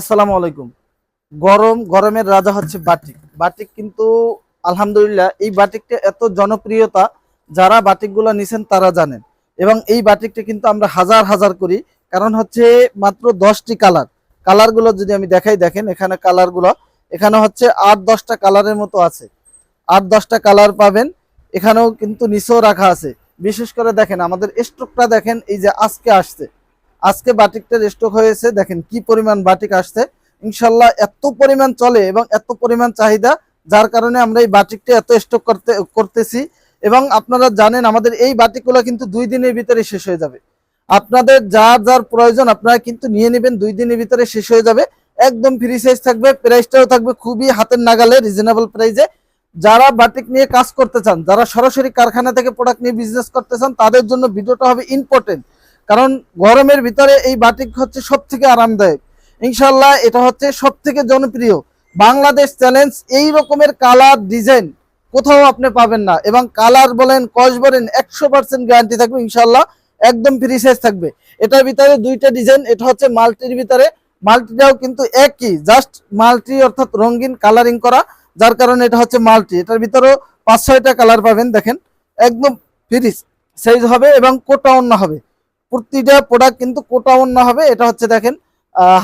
আসসালামু আলাইকুম। গরম, গরমের রাজা হচ্ছে বাটিক। বাটিক কিন্তু আলহামদুলিল্লাহ এই বাটিকটা এত জনপ্রিয়তা, যারা বাটিকগুলো নিছেন তারা জানেন। এবং এই বাটিকটা কিন্তু আমরা হাজার হাজার করি। কারণ হচ্ছে মাত্র দশটি কালার। কালারগুলো যদি আমি দেখাই, দেখেন এখানে কালারগুলো। এখানে হচ্ছে আট, দশটা কালারের মতো আছে। আট, দশটা কালার পাবেন। এখানেও কিন্তু নিচেও রাখা আছে। বিশেষ করে দেখেন, আমাদের স্টকটা দেখেন, এই যে আজকে আসছে। আজকে বাটিকটার স্টক হয়েছে, দেখেন কি পরিমাণ বাটিক আসছে। ইনশাল্লাহ এত পরিমাণ চলে এবং এত পরিমাণ চাহিদা, যার কারণে আমরা এই বাটিকটা এত স্টক করতে, করতেছি। এবং আপনারা জানেন, আমাদের এই বাটিকগুলো কিন্তু দুই দিনের ভিতরে শেষ হয়ে যাবে। আপনাদের যার যার প্রয়োজন, আপনারা কিন্তু নিয়ে নেবেন, দুই দিনের ভিতরে শেষ হয়ে যাবে। একদম ফ্রি সাইজ থাকবে প্রাইসটাও থাকবে খুবই হাতের নাগালে রিজনেবল প্রাইসে যারা বাটিক নিয়ে কাজ করতে চান, যারা সরাসরি কারখানা থেকে প্রোডাক্ট নিয়ে বিজনেস করতে চান, তাদের জন্য ভিডিওটা হবে ইম্পর্টেন্ট কারণ গরমের ভিতরে এই বাটিক হচ্ছে সব থেকে আরামদায়ক। ইনশাল্লাহ এটা হচ্ছে সব থেকে জনপ্রিয় বাংলাদেশ চ্যালেঞ্জ। এই রকমের কালার ডিজাইন কোথাও আপনি পাবেন না এবং কালার বলেন, কস বলেন, একশো পার্সেন্ট গ্যারান্টি থাকবে ইনশাল্লাহ একদম ফ্রি সাইজ থাকবে। এটার ভিতরে দুইটা ডিজাইন, এটা হচ্ছে মাল্টির ভিতরে। মাল্টিটাও কিন্তু একই, জাস্ট মাল্টি অর্থাৎ রঙিন কালারিং করা, যার কারণে এটা হচ্ছে মাল্টি। এটার ভিতরেও পাঁচ ছয়টা কালার পাবেন, দেখেন, একদম ফ্রি সাইজ হবে এবং কোটা অন্য হবে। প্রতিটা প্রোডাক্ট কিন্তু কোটা অন্য হবে, এটা হচ্ছে দেখেন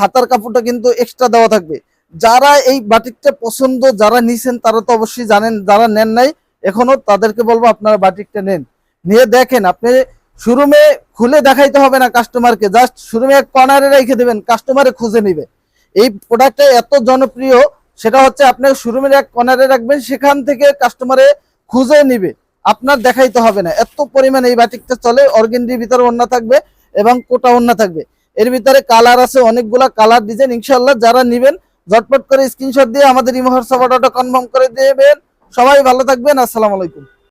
হাতার কাপড়টা কিন্তু এক্সট্রা দেওয়া থাকবে। যারা এই বাটিকটা পছন্দ, যারা নিছেন, তারা তো অবশ্যই জানেন, যারা নেন নাই, এখনও তাদেরকে বলব আপনারা বাটিকটা নেন। নিয়ে দেখেন, আপনি শোরুমে খুলে দেখাইতে হবে না কাস্টমারকে জাস্ট শোরুমে এক কর্নারে রেখে দেবেন কাস্টমারে খুঁজে নিবে। এই প্রোডাক্টটা এত জনপ্রিয়, সেটা হচ্ছে আপনার শোরুমের এক কর্নারে রাখবেন, সেখান থেকে কাস্টমারে খুঁজে নিবে। আপনার দেখাইতে হবে না। এত পরিমাণে এই বাটিকটা চলে, অর্গেন্ডির ভিতরে অন্য থাকবে এবং কোটা অন্য থাকবে। এর ভিতরে কালার আছে, অনেকগুলা কালার ডিজাইন। ইনশাল্লাহ যারা নিবেন, ঝটপট করে স্ক্রিনশট দিয়ে আমাদের ইমোহর সভাটা কনফার্ম করে দেবেন। সবাই ভালো থাকবেন, আসসালামু আলাইকুম।